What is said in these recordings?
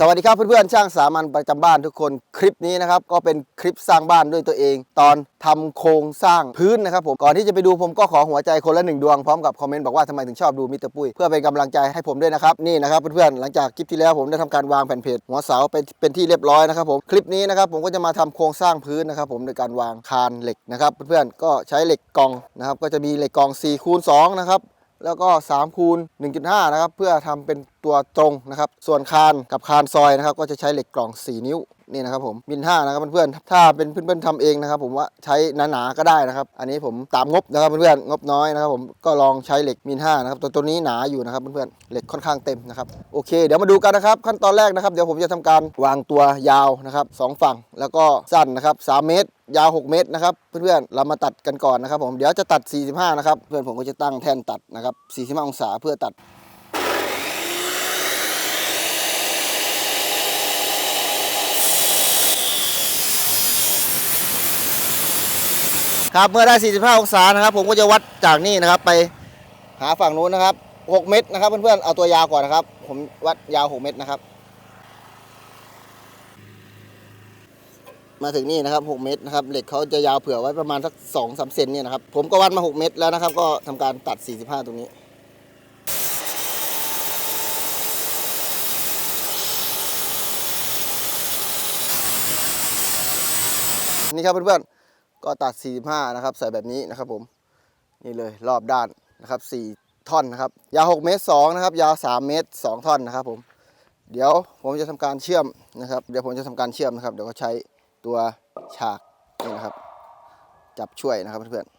สวัสดีครับเพื่อนๆช่างสามัญประจำบ้านทุกคนคลิปนี้นะครับก็เป็นคลิปสร้างบ้านด้วยตัวเอง ตอนทำโครงสร้างพื้นนะครับผมก่อนที่จะไปดูผมก็ขอหัวใจคนละหนึ่งดวงพร้อมกับคอมเมนต์บอกว่าทำไมถึงชอบดูมิสเตอร์ปุ้ยเพื่อเป็นกำลังใจให้ผมด้วยนะครับนี่นะครับเพื่อนๆหลังจากคลิปที่แล้วผมได้ทำการวางแผ่นเพจหัวเสาเป็นเป็นที่เรียบร้อยนะครับผมคลิปนี้นะครับผมก็จะมาทำโครงสร้างพื้นนะครับผมโดยการวางคานเหล็กนะครับเพื่อนๆก็ใช้เหล็กกองนะครับก็จะมีเหล็กกอง4คูณ2นะครับ แล้วก็3คูณ1.5 นะครับ เพื่อทำเป็นตัวตรงนะครับ ส่วนคานกับคานซอยนะครับ ก็จะใช้เหล็กกล่อง 4 นิ้วนี่นะครับผมมิล5นะครับเพื่อนๆถ้าเป็นเพื่อนๆทำเองนะครับผมว่าใช้หนาๆก็ได้นะครับ อันนี้ผมตามงบนะครับเพื่อนๆงบน้อยนะครับผมก็ลองใช้เหล็กมิล5นะครับตัวตัวนี้หนาอยู่นะครับเพื่อนๆเหล็กค่อนข้างเต็มนะครับโอเค เดี๋ยวมาดูกันนะครับ ขั้นตอนแรกนะครับเดี๋ยวผมจะทำการวางตัวยาวนะครับสองฝั่งแล้วก็สั้นนะครับ3เมตร ยาว 6 เมตรนะครับ เพื่อนๆ เรามาตัดกันก่อนนะครับ ผมเดี๋ยวจะตัด 45 นะครับ เพื่อนผมก็จะตั้งแท่นตัดนะครับ 45 องศาเพื่อตัดครับเมื่อได้ 45 องศานะครับ ผมก็จะวัดจากนี่นะครับ ไปหาฝั่งนู้นนะครับ 6 เมตรนะครับ เพื่อนๆ เอาตัวยาวก่อนนะครับ ผมวัดยาว 6 เมตรนะครับ มาถึงนี่นะครับ 6 เมตรนะครับเหล็กเขาจะยาวเผื่อไว้ประมาณสัก2 3เซนเนี่ยนะครับผมก็วัดมา 6 เมตรแล้วนะครับ ก็ทำการตัด 45 ตรงนี้นี่ครับเพื่อนๆ ก็ตัด 45 นะครับ ใส่แบบนี้นะครับผม นี่เลยรอบด้านนะครับ 4 ท่อนนะครับ ยาว 6 เมตร 2 นะครับ ยาว 3 เมตร 2 ท่อนนะครับผม เดี๋ยวผมจะทำการเชื่อมนะครับ เดี๋ยวผมจะทำการเชื่อมนะครับ เดี๋ยวก็ใช้ ตัวฉากนี่นะครับ จับช่วยนะครับเพื่อนๆ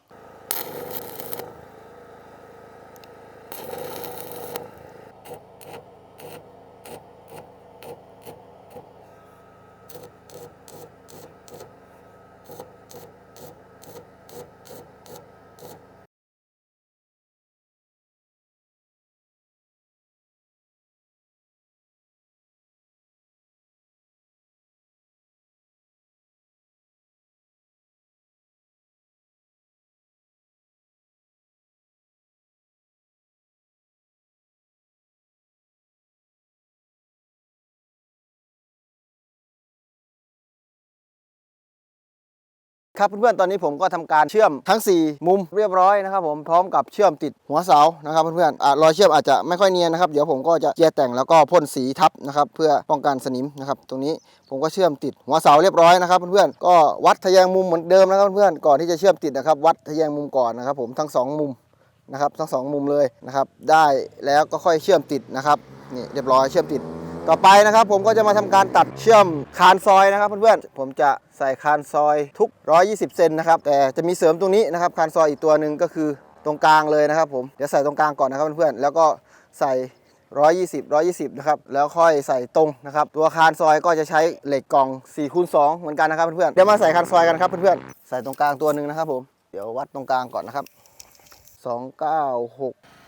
ครับเพื่อนๆตอนนี้ผมก็ทำการเชื่อมทั้ง 4 มุมเรียบร้อยนะครับผมพร้อมกับเชื่อมติดหัวเสานะครับเพื่อนๆรอยเชื่อมอาจจะไม่ค่อยเนียนนะครับเดี๋ยวผมก็จะเจียแต่งแล้วก็พ่นสีทับนะครับเพื่อป้องกันสนิมนะครับตรงนี้ผมก็เชื่อมติดหัวเสาเรียบร้อยนะครับเพื่อนๆก็วัดทะแยงมุมเหมือนเดิมนะครับเพื่อนๆก่อนที่จะเชื่อมติดนะครับวัดทะแยงมุมก่อนนะครับผมทั้งสองมุมนะครับทั้งสองมุมเลยนะครับได้แล้วก็ค่อยเชื่อมติดนะครับนี่เรียบร้อยเชื่อมติด ต่อไปนะครับผมก็จะมาทำการตัดเชื่อมคานซอยนะครับเพื่อนๆผมจะใส่คานซอยทุก 120 เซนนะครับแต่จะมีเสริมตรงนี้นะครับคานซอยอีกตัวหนึ่งก็คือตรงกลางเลยนะครับผมเดี๋ยวใส่ตรงกลางก่อนนะครับเพื่อนๆแล้วก็ใส่120 120 นะครับ แล้วค่อยใส่ตรงนะครับ ตัวคานซอยก็จะใช้เหล็กกล่อง4คูณ2เหมือนกันนะครับเพื่อนๆเดี๋ยวมาใส่คานซอยกันครับเพื่อนๆใส่ตรงกลางตัวหนึ่งนะครับผม เดี๋ยววัดตรงกลางก่อนนะครับ 296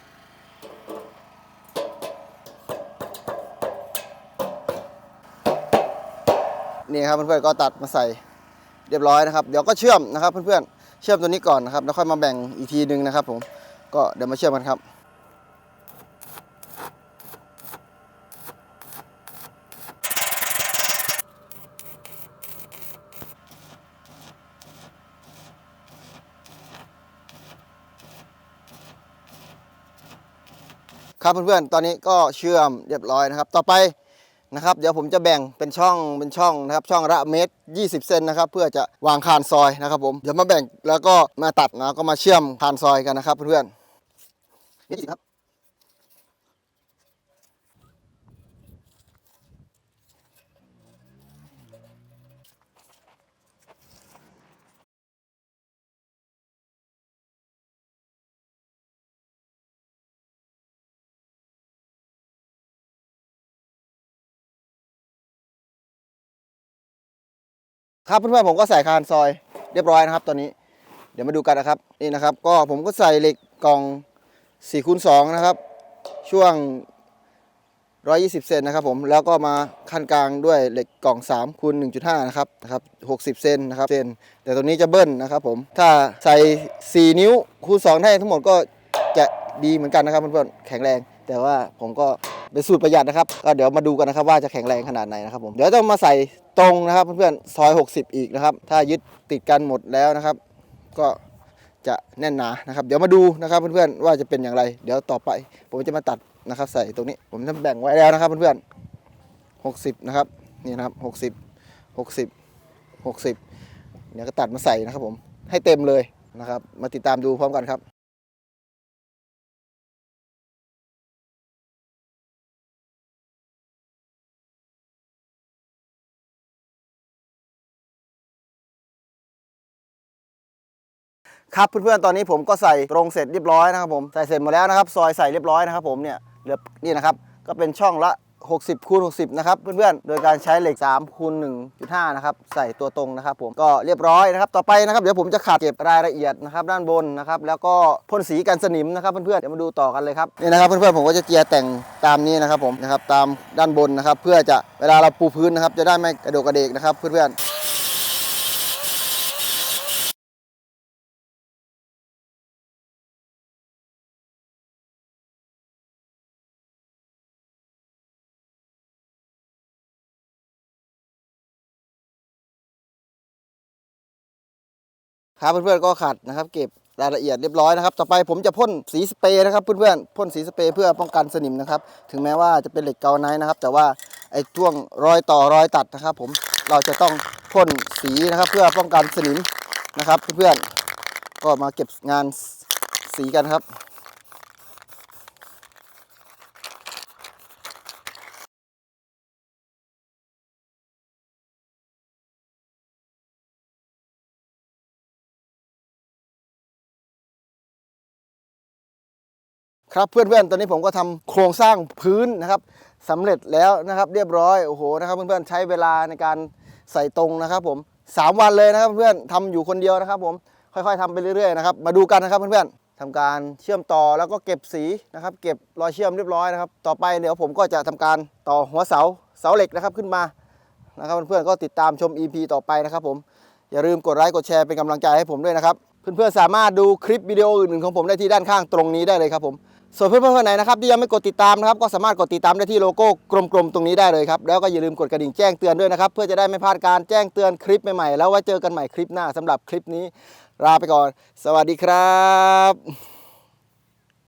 นี่ครับเพื่อนๆก็ตัดมาใส่เรียบร้อยนะครับ เดี๋ยวก็เชื่อมนะครับ เพื่อนๆเชื่อมตัวนี้ก่อนนะครับแล้วค่อยมาแบ่งอีกทีหนึงนะครับ ผมก็เดี๋ยวมาเชื่อมกันครับครับเพื่อนๆ ตอนนี้ก็เชื่อมเรียบร้อยนะครับ ต่อไป นะครับเดี๋ยวผมจะแบ่งเป็นช่องเป็นช่องนะครับช่องละเมตร 20 เซนนะครับเพื่อจะวางคานซอยนะครับผมเดี๋ยวมาแบ่งแล้วก็มาตัดนะก็มาเชื่อมคานซอยกันนะครับเพื่อนๆนี่สิครับ ครับเพื่อนๆผมก็ใส่คานซอยเรียบร้อยนะครับ ตอนนี้เดี๋ยวมาดูกันนะครับนี่นะครับ ก็ผมก็ใส่เหล็กกล่อง4คูณ2นะครับ ช่วง 120 เซนนะครับผมแล้วก็มาขั้นกลางด้วยเหล็กกล่อง3คูณ1.5นะครับนะครับ60 เซนนะครับเซนแต่ตัวนี้จะเบิ้ลนะครับผมถ้าใส่ 4 นิ้วคูณ2ได้ทั้งหมดก็จะดีเหมือนกันนะครับเพื่อนๆแข็งแรง แต่ว่าผมก็เป็นสูตรประหยัดนะครับก็เดี๋ยวมาดูกันนะครับว่าจะแข็งแรงขนาดไหนนะครับผมเดี๋ยวต้องมาใส่ ตรงนะครับเพื่อนๆซอย 60 อีกนะครับ ถ้ายึดติดกันหมดแล้วนะครับ ก็จะแน่นหนานะครับ เดี๋ยวมาดูนะครับเพื่อนๆว่าจะเป็นอย่างไร เดี๋ยวต่อไป ผมจะมาตัดนะครับ ใส่ตรงนี้ผมจะแบ่งไว้แล้วนะครับเพื่อนๆ60 นะครับนี่นะครับ 60 60 60 เดี๋ยวก็ตัดมาใส่นะครับผมให้เต็มเลยนะครับ มาติดตามดูพร้อมกันครับ ครับเพื่อนๆตอนนี้ผมก็ใส่ตรงเสร็จเรียบร้อยนะครับผมใส่เสร็จหมดแล้วนะครับ ซอยใส่เรียบร้อยนะครับผมเนี่ยเหลือนี่นะครับก็เป็นช่องละ 60คูณ60 นะครับเพื่อนๆ โดยการใช้เหล็ก3คูณ1.5 นะครับ ใส่ตัวตรงนะครับผมก็เรียบร้อยนะครับ ต่อไปนะครับเดี๋ยวผมจะขัดเก็บรายละเอียดนะครับด้านบนนะครับ แล้วก็พ่นสีกันสนิมนะครับเพื่อนๆ เดี๋ยวมาดูต่อกันเลยครับนี่นะครับเพื่อนๆ ผมก็จะเจียแต่งตามนี้นะครับผมนะครับตามด้านบนนะครับ เพื่อจะเวลาเราปูพื้นนะครับ จะได้ไม่กระโดดกระเดกนะครับเพื่อนๆ ครับเพื่อนๆก็ขัดนะครับ เก็บรายละเอียดเรียบร้อยนะครับ ต่อไปผมจะพ่นสีสเปรย์นะครับเพื่อนๆพ่นสีสเปรย์เพื่อป้องกันสนิมนะครับ ถึงแม้ว่าจะเป็นเหล็กเกาไนท์นะครับ แต่ว่าไอ้ช่วงรอยต่อรอยตัดนะครับ ผมเราจะต้องพ่นสีนะครับ เพื่อป้องกันสนิมนะครับ เพื่อนๆก็มาเก็บงานสีกันครับ ครับเพื่อนๆตอนนี้ผมก็ทำโครงสร้างพื้นนะครับสำเร็จแล้วนะครับเรียบร้อยโอ้โหนะครับเพื่อนๆใช้เวลาในการใส่ตรงนะครับผมสามวันเลยนะครับเพื่อนๆทำอยู่คนเดียวนะครับ ผมค่อยๆทำไปเรื่อยๆนะครับมาดูกันนะครับเพื่อนๆทำการเชื่อมต่อแล้วก็เก็บสีนะครับ เก็บรอยเชื่อมเรียบร้อยนะครับ ต่อไปเดี๋ยวผมก็จะทำการต่อหัวเสาเสาเหล็กนะครับขึ้นมานะครับเพื่อนๆก็ติดตามชม EP ต่อไปนะครับผมอย่าลืมกดไลค์กดแชร์เป็นกำลังใจให้ผมด้วยนะครับเพื่อนๆสามารถดูคลิปวิดีโออื่นๆของผมได้ที่ด้านข้างตรงนี้ได้เลยครับผม ส่วนเพื่อนๆคนไหนนะครับที่ยังไม่กดติดตามนะครับก็สามารถกดติดตามได้ที่โลโก้กลมๆตรงนี้ได้เลยครับแล้วก็อย่าลืมกดกระดิ่งแจ้งเตือนด้วยนะครับเพื่อจะได้ไม่พลาดการแจ้งเตือนคลิปใหม่ๆแล้วไว้เจอกันใหม่คลิปหน้าสำหรับคลิปนี้ลาไปก่อน สวัสดีครับ